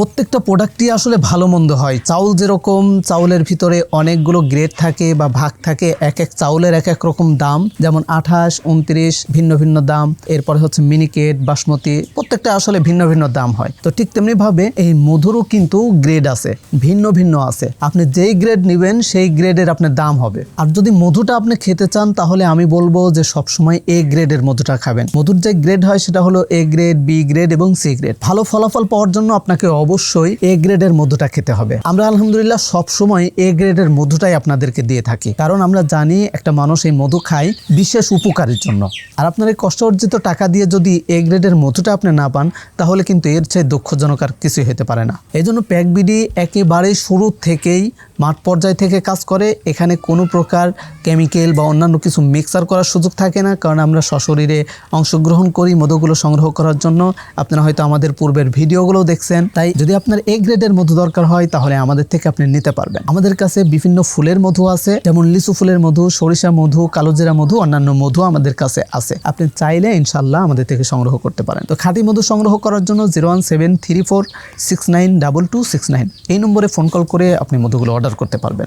প্রত্যেকটা প্রোডাক্টই আসলে ভালো মন্দ হয়। চাউল যেরকম, চাউলের ভিতরে অনেকগুলো গ্রেড থাকে বা ভাগ থাকে, এক এক চাউলের এক এক রকম দাম। যেমন আঠাশ, উনত্রিশ, ভিন্ন ভিন্ন দাম। এরপরে হচ্ছে মিনিকেট বাসমতি, প্রত্যেকটা আসলে ভিন্ন ভিন্ন দাম হয়। তো ঠিক তেমনি ভাবে এই মধুরও কিন্তু গ্রেড আছে, ভিন্ন ভিন্ন আছে। আপনি যেই গ্রেড নেবেন, সেই গ্রেডের আপনার দাম হবে। আর যদি মধুটা আপনি খেতে চান, তাহলে আমি বলব যে সবসময় এ গ্রেডের মধুটা খাবেন। মধুর যে গ্রেড হয়, সেটা হলো এ গ্রেড বি গ্রেড এবং সি গ্রেড ভালো ফলাফল পাওয়ার জন্য আপনাকে অবশ্যই এ গ্রেডের মধুটা খেতে হবে। আমরা আলহামদুলিল্লাহ সব সময় এ গ্রেডের মধুটাই আপনাদেরকে দিয়ে থাকি। কারণ আমরা জানি একটা মানুষ এই মধু খায় বিশেষ উপকারের জন্য। আর আপনার এই কষ্ট অর্জিত টাকা দিয়ে যদি এ গ্রেডের মধুটা আপনি না পান, তাহলে কিন্তু এর চেয়ে দুঃখজনক আর কিছুই হতে পারে না। এই জন্য প্যাকবিডি একেবারে শুরু থেকেই মাঠ পর্যায় থেকে কাজ করে, এখানে কোনো প্রকার কেমিক্যাল বা অন্যান্য কিছু মিক্সার করার সুযোগ থাকে না, কারণ আমরা সশরীরে অংশগ্রহণ করি মধুগুলো সংগ্রহ করার জন্য। আপনারা হয়তো আমাদের পূর্বের ভিডিওগুলো দেখছেন। তাই যদি আপনার এ গ্রেডের মধু দরকার হয়, তাহলে আমাদের থেকে আপনি নিতে পারবেন। আমাদের কাছে বিভিন্ন ফুলের মধু আছে, যেমন লিচু ফুলের মধু, সরিষা মধু কালোজিরা মধু, অন্যান্য মধু আমাদের কাছে আছে। আপনি চাইলে ইনশাল্লাহ আমাদের থেকে সংগ্রহ করতে পারেন। তো খাঁটি মধু সংগ্রহ করার জন্য zero one seven three four six nine double two six nine এই নম্বরে ফোন কল করে আপনি মধুগুলো অর্ডার করতে পারবেন।